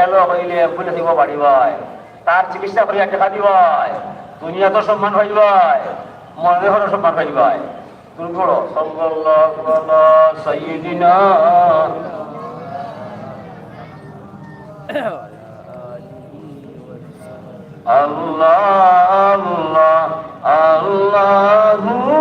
খেলো হইলে ভুলে দিব পারিবাই তার চিকিৎসা করিয়া টাকা দিবাই দুনিয়া তো সম্মান হইবাই মনে হলো সম্মান হইবাই তুমি আল্লাহ আল্লাহ আল্লাহু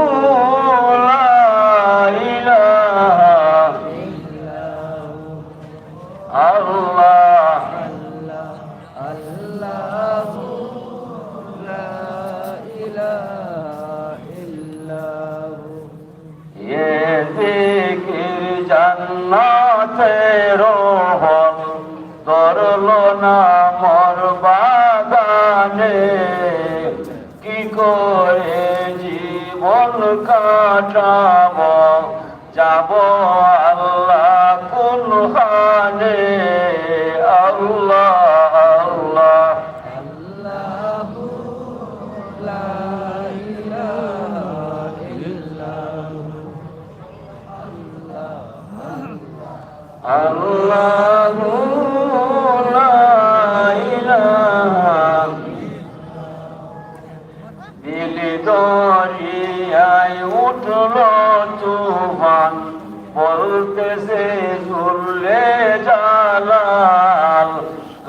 ধরলো না মর বাগানে? কি করে জীবন কাটাব? যাব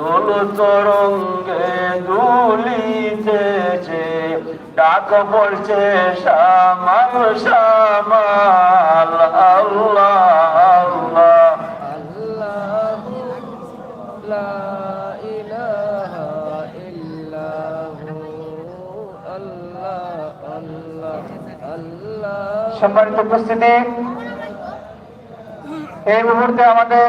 দুল তরঙ্গে দুলিতেছে ডাক পড়ছে সামাল সামাল আল্লাহ আল্লাহ সম্মানিত উপস্থিতি এই মুহূর্তে আমাদের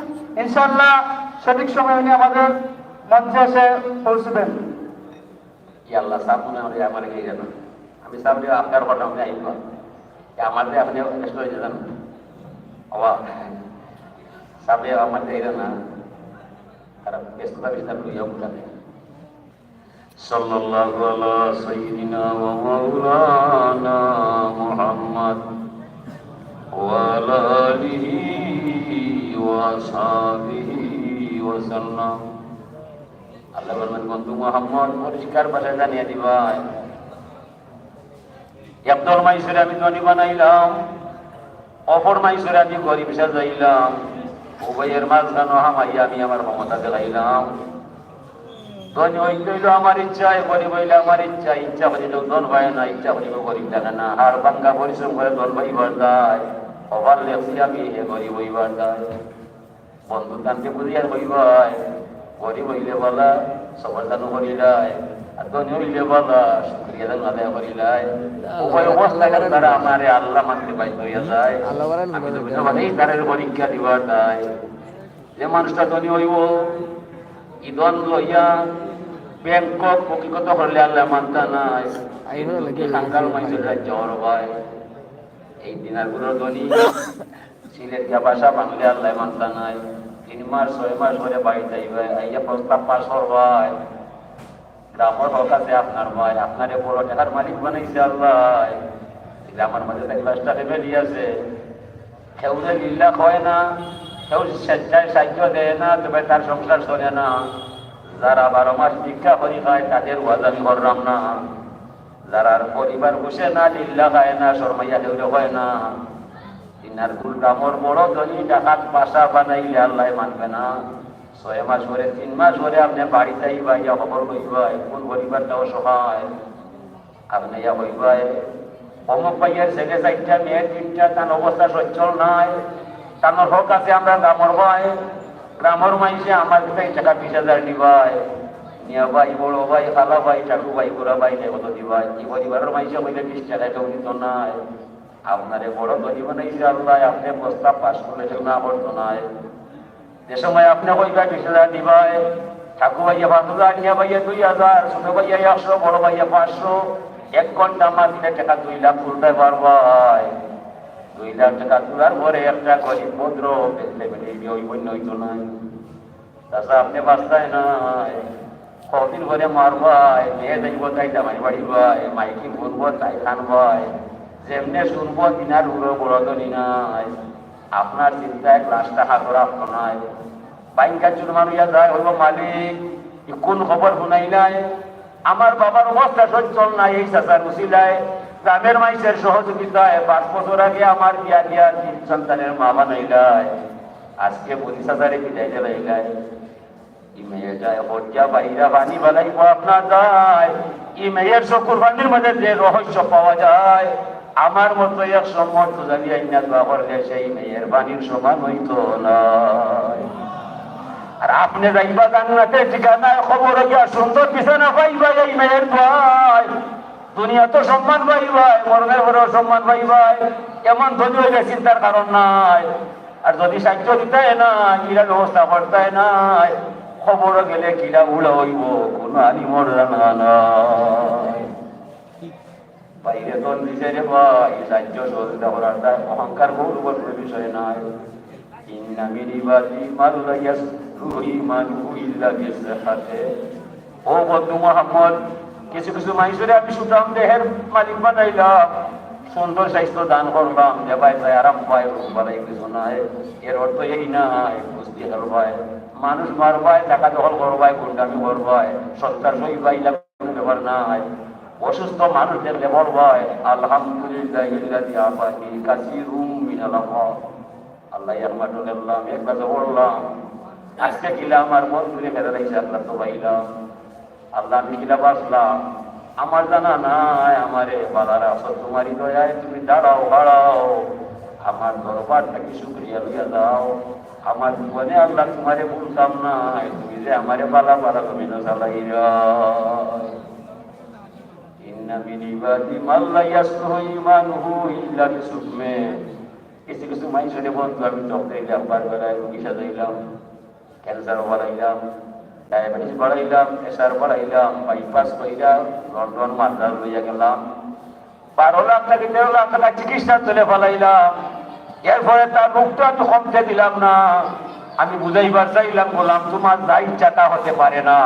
ইনশাআল্লাহ সঠিক সময় উনি আমাদের মঞ্চে এসে পৌঁছবেন কি আল্লাহ সামনে আমরা আমার গিয়ে গেল আমি সামনে আপনার ঘটনা আমি আইব আমাদের আপনি ব্যস্ত হয়ে যান অবা সামনে আমার এই না কারণ ব্যস্ততা বিস্তার লইয়া বুঝাতে সাল্লাল্লাহু আলা সাইয়্যিদিনা ওয়া মাওলানা মুহাম্মদ ওয়া আলা আলিহি ওয়া সাহবিহি ওয়া সাল্লাম আল্লাহ বলবেন বন্ধু মোহাম্মদ পরিষ্কার ভাষায় জানিয়ে আমি ধনী বানাইলাম অপর মাইসুরে আমি গরিব সাজাইলাম উভয়ের মাঝখানো হামাই আমি আমার ক্ষমতা দেখাইলাম ধনী হইল আমার ইচ্ছায় গরিব হইলে আমার ইচ্ছা ইচ্ছা হইল ধন হয় না ইচ্ছা হইল গরিব থাকে না হার ভাঙ্গা পরিশ্রম করে ধন হইবার যায় অভার লেখছি আমি হে গরিব হইবার যায় বন্ধু তানকে বুঝিয়ার হইবাই গরিব হইলে বলা সবার জানো করিলাই আর ধনী হইলে বলা শুক্রিয়া জানো আদায় করিলাই উভয় অবস্থায় তারা আমারে আল্লাহ মানতে বাধ্য হইয়া যায়। আমি তো বুঝতে তারের পরীক্ষা দিবার যে মানুষটা ধনী হইব ইদন লইয়া ব্যাংকক হকিকত করলে আল্লাহ মানতা নাই। মাইসুর রাজ্য ভাই এই দিনারগুলো ধনী সিলেট বাসা বাংলে আল্লাহ মানতা নাই তিন মাস, ছয় মাস ধরে বাড়ি যাইবে। আইয়া প্রস্তাব পাস করবাই। গ্রামের হক আছে আপনার ভাই। আপনারে বড় টাকার মালিক বানাইছে আল্লাহ। গ্রামের মাঝে এক লাখটা ফ্যামিলি আছে কেউ যে লিল্লা হয় না, কেউ স্বেচ্ছায় সাহায্য দেয় না, তবে তার সংসার চলে না। যারা বারো মাস ভিক্ষা করি খায়, তাদের ওয়াজ আমি করলাম না। যারা পরিবার বসে না লিল্লা খায় না, শর্মাইয়া দেউলে হয় না। তিনার কুল কামর বড় ধনী টাকাত বাসা বানাইলে আল্লাহ মানবে না। ছয় মাস ধরে, তিন মাস ধরে আপনি বাড়িতে আইবা ইয়া খবর কইবাই কোন পরিবারটাও সহায়। আপনি ইয়া কইবাই অমুক ভাইয়ের ছেলে চারটা, মেয়ে তিনটা, তার অবস্থা সচ্ছল নাই। তার হক আছে, আমরা গ্রামর ভাই গ্রামর মাইসে আমার কাছে টাকা বিশ হাজার দিবাই। নিয়া ভাই, বড় ভাই, খালা ভাই ঠাকু ভাই, বুড়া ভাই কত দিবাই এই পরিবারের মাইসে বিশ টাকা কেউ দিত নাই। আপনারে বড় ধনী বানাইছে আল্লাহ, আপনি প্রস্তাব পাস করলে না করতো নাই। যে সময় আপনি কইবা বিশ হাজার দিবাই ঠাকুর ভাইয়া পাঁচ হাজার নিয়া ভাইয়া দুই হাজার, ছোট ভাইয়া একশো, বড় ভাইয়া পাঁচশো। এক ঘণ্টা আমার দিলে টাকা দুই লাখ তুলতে পারবাই দুই লাখ টাকা তোলার পরে একটা গরিব ভদ্র বেঁচে বেঁচে ওই বন্য হইতো নাই। তাছাড়া আপনি বাস্তায় নাই। কদিন করে মারবাই মেয়ে দেখব তাই জামাই বাড়ি ভাই, মাইকি শুনব তাই খান ভাই। যেমনে শুনব দিনার উড়ো বড়দনি নাই। আপনার চিন্তায় ক্লাসটা হাত রাখতো নাই। বাইঙ্কার জন্য মানুষিয়া যায় হইব মালিক। কোন খবর শুনাই নাই? আমার বাবার অবস্থা সচ্ছল নাই, এই চাচার উচিলায় গ্রামের মাইসের সহযোগিতায় পাঁচ বছর আগে আমার বিয়া দিয়া তিন সন্তানের মা বানাইলাই। আজকে পঁচিশ হাজারে বিদায় দিলাইলাই ই মেয়ে যায়, হজ্জা বাইরা বাণী বানাইব আপনার যায়। ই মেয়ের চকুর বাণীর মধ্যে যে রহস্য পাওয়া যায়, আমার মতো এক সম্মত জানি আইনা দোয়া করলে সেই মেয়ের বাণীর সমান হইতো নয়। আর আপনি যাইবা জান্নাতে, ঠিকানায় খবর গিয়া সুন্দর বিছানা পাইবা এই মেয়ের ভাই দুনিয়া তো সম্মান পাইবাই, মরণের পরেও সম্মান পাইবাই। এমন ধনী হইলে চিন্তার কারণ নাই। আর যদি সাহায্য দিতে না কিরা ব্যবস্থা করতে নাই খবর গেলে কিরা উড়া হইব কোনো আনি মর জানা নাই। বাইরে তো দিছে রে ভাই সাহায্য সহযোগিতা করার তাই অহংকার বহু উপর বিষয় নাই। ইন্না ইবাদি লা ইয়াসরু ইল্লা বিসহাতে। ও বন্ধু মোহাম্মদ, কিছু কিছু মানুষের আমি সুঠাম দেহের মালিক বানাইলাম। সুন্দর স্বাস্থ্য দান করলাম যে ভাই ভাই আরাম পায় বালাই কিছু নাই এর অর্থ এই নাই বুঝতে পারবাই মানুষ মারবায় টাকা দখল করবায় গুন্ডামি করবায় সরকার সই পাইলাম কোনো ব্যাপার নাই। অসুস্থ মানুষ দেখলে বলবায় আলহামদুলিল্লাহ ইল্লাযী আফানি কাসীরুম মিনাল আমওয়াত। আল্লাহ আমার গেলাম একবার বললাম আজকে কিলা আমার মন ঘুরে দিয়েছে আল্লাহ তো পাইলাম। আল্লাহ আমি কিলা বাসলাম আমার জানা নাই, আমারে বালার আসর তোমারই দয়ায় তুমি দাঁড়াও বাড়াও আমার দরবার থাকি শুক্রিয়া লইয়া দাও আমার জীবনে আল্লাহ তোমারে বলতাম না তুমি যে আমারে বালা বালা তুমি না বিসুকমে। কিছু কিছু মানুষের বন্ধু আমি ডক্টর এলাম বারবার রুগী সাজাইলাম ক্যান্সার বাড়াইলাম। ডায়াবেটিস বাড়াইলাম প্রেশার বাড়াইলাম বাইপাস কইলাম লন্ডন মাদ্রাস লইয়া গেলাম। বারো লাখ থেকে তেরো লাখ টাকা চিকিৎসা চলে ফেলাইলাম। এরপরে তার রোগটা আমি কমতে দিলাম না। আমি বুঝাইবার চাইলাম, বললাম, তোমার যা তা হতে পারে না।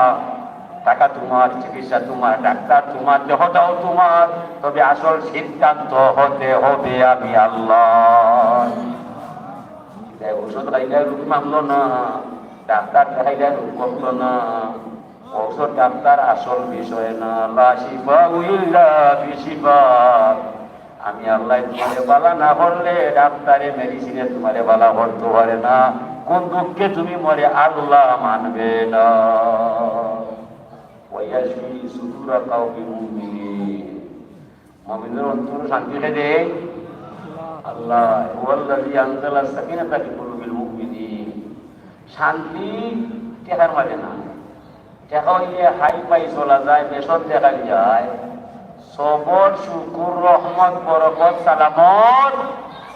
টাকা তোমার, চিকিৎসা তোমার, ডাক্তার তোমার, দেহটাও তোমার। তবে আসল সিদ্ধান্ত হতে হবে আমি আল্লাহ। ওষুধ খাইলে রুগী মানলো না। ডাক্তার রোগ কমলো না। ঔষধ ডাক্তার আসল বিষয় না। লাশিবা উইল্লা বিশিবা আমি আল্লাহ তোমারে বালা না করলে ডাক্তারে মেডিসিনে তোমারে বালা করতে পারে না। কোন দুঃখে তুমি মরে আল্লাহ মানবে না। ওয়াইয়াশফি সুদুরা কাউমি মুমিনিন। মুমিনের অন্তর শান্তি দেয় আল্লাহ ওয়াল্লাযী শান্তি টেকার মাঝে না। টেকা হইলে হাই পাই চলা যায়, বেসর দেখা যায়, সবর, শুকুর, রহমত, বরকত, সালামত,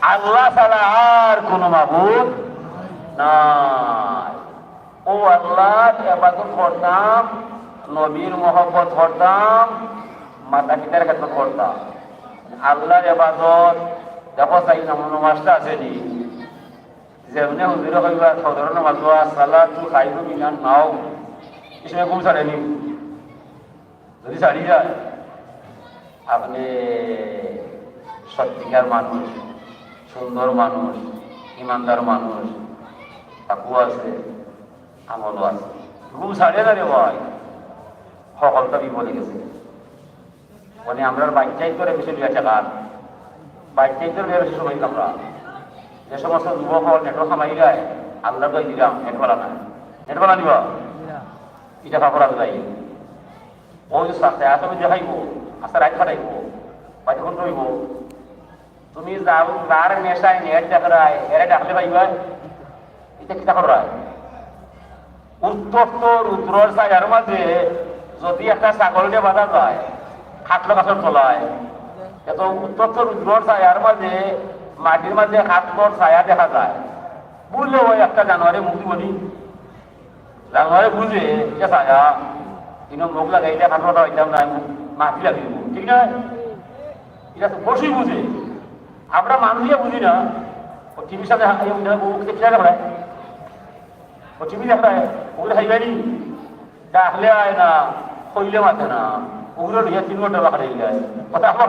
আল্লাহ ছাড়া আর কোনো মাবুদ নাই। ও আল্লাহ, এবাদত করতাম, নবীর মোহব্বত করতাম, মাতা পিতার কাছে করতাম। আল্লাহর এবাদত, দেখো চাই নামন মাসটা আছে নি। যে হুজুর কইবা সদরন মাতোয়া সালাতু খাইরু মিনান নাও। ইসমে ঘুম নি। যদি ছাড়ি যায়, আপনি সত্যিকার মানুষ, সুন্দর মানুষ, ইমানদার মানুষ, তাকু আছে, আমলও আছে। ঘুম ছাড়ে না রে ভাই। সকলটা বিপদে গেছে। মানে আমরা বাচ্চাই করে বেশি টাকা। বাচ্চাই করে বেশি আমরা যে সমস্ত যুবক খামাই যায় আল্লাহ তো দিলাম নেটওয়ালা না নেটওয়ালা নিবা কাপড় আছে যাই ওই সাথে আসলে দেখাইব আস্তে রাইট ফাটাইব তুমি যাও যার নেশায় নেট দেখায় এরা ডাকলে পাইবা? এটা কিতা করায় উত্তপ্ত রুদ্রর ছায়ার মাঝে যদি একটা ছাগলকে বাঁধা যায়, খাটলো গাছের তলায়। এত উত্তপ্ত রুদ্রর ছায়ার মাঝে মাটির মাঝে খাটলোর ছায়া দেখা যায়। বুঝলে ওই একটা জানুয়ারি দিব নি জানুয়ারি বুঝে কেসায়া ইনো মুখ লাগাইলে হাতটা হইতাম না মাটি লাগিয়ে ঠিক না? এটা তো বসেই বুঝে। আমরা মানুষই বুঝি না। ও টিভির সাথে খেলা দেখায় ও টিভি দেখায় ওগুলো খাইবানি ডাকলে আয় না, কইলে মাথে না। ওগুলো লিয়ে তিন ঘণ্টা রেখে যায় কথা আপনার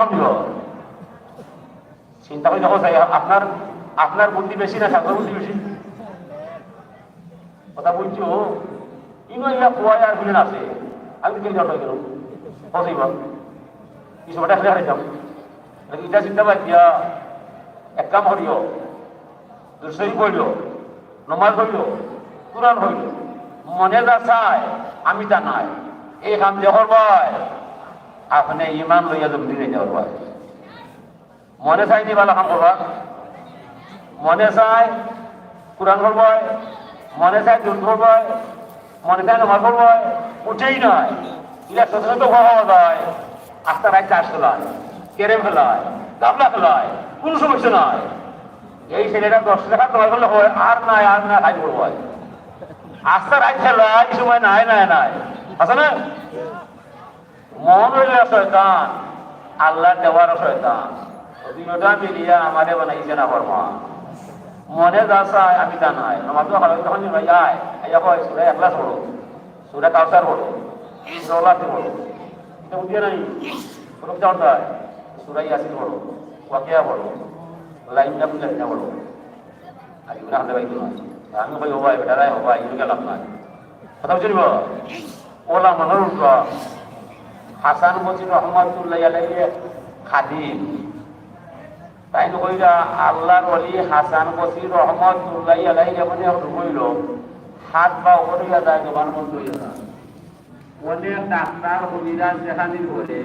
চিন্তা করে দেখো চাই আপনার আপনার বুদ্ধি বেশি না সাগর বুদ্ধি বেশি? কথা বলছো ইনো ইয়া কোয়ায় আর বিলেন আছে। আমি কেন জট হয়ে গেল হসইব কিছু ওটা খেলে হারাইতাম ইটা চিন্তা পাই দিয়া, এক কাম হরিও দুসরি পড়ল নমাজ হইল কোরআন হইল মনে যা চায়, আমি তা নাই। এই কাম যে করবাই, আপনি ইমান লইয়া জমি রেখে করবাই মনে চাই নি ভালো কাম করবা মনে চাই কোরআন করবাই মনে চাই দুধ করবাই মনে চাই নমাজ করবাই উঠেই নয় ইলা ছোট হওয়া যায়। আস্তে রাত চাষ ফেলায় কেড়ে ফেলায় গাবলা ফেলায় কোনো সমস্যা নয় এই ছেলেটা দশ টাকা তোমার করলে হয় আর নাই আর না কাজ করব আস্তে ফেলায় এই সময় নাই নাই নাই। আছে না? মন হইলে শয়তান আল্লাহ দেওয়ার শয়তান দুইটা মিলিয়া আমারে বানাইছে না বর্মা মনে যা চায় আমি তা নাই। আমার তো ভালো তখন আয় আইয়া কয় সুরা একলাস পড়ো সুরা কাউসার পড়ো দৌলাতে পড়ো এটা বুঝিয়ে নাই কোনো জানতে হয় সুরা ইয়াসিন পড়ো ওয়াকিয়া পড়ো লাইন না বুঝলে না পড়ো আর এগুলো হাতে পাইতো না আমি কই হবাই বেটারাই হবাই এগুলো গেলাম না কথা বুঝলি ওলা মনের হাসান মজিদ রহমতুল্লাহ আলাইহি খাদিম। তাই কইরা আল্লাহর ওলি হাসান বসির রহমতুল্লাহ আলাইহি যখন হইল হাত বা ওরিয়া যায় জবান বন্ধ হইয়া অনেক ডাক্তার হবিরাজ সেখানে বলে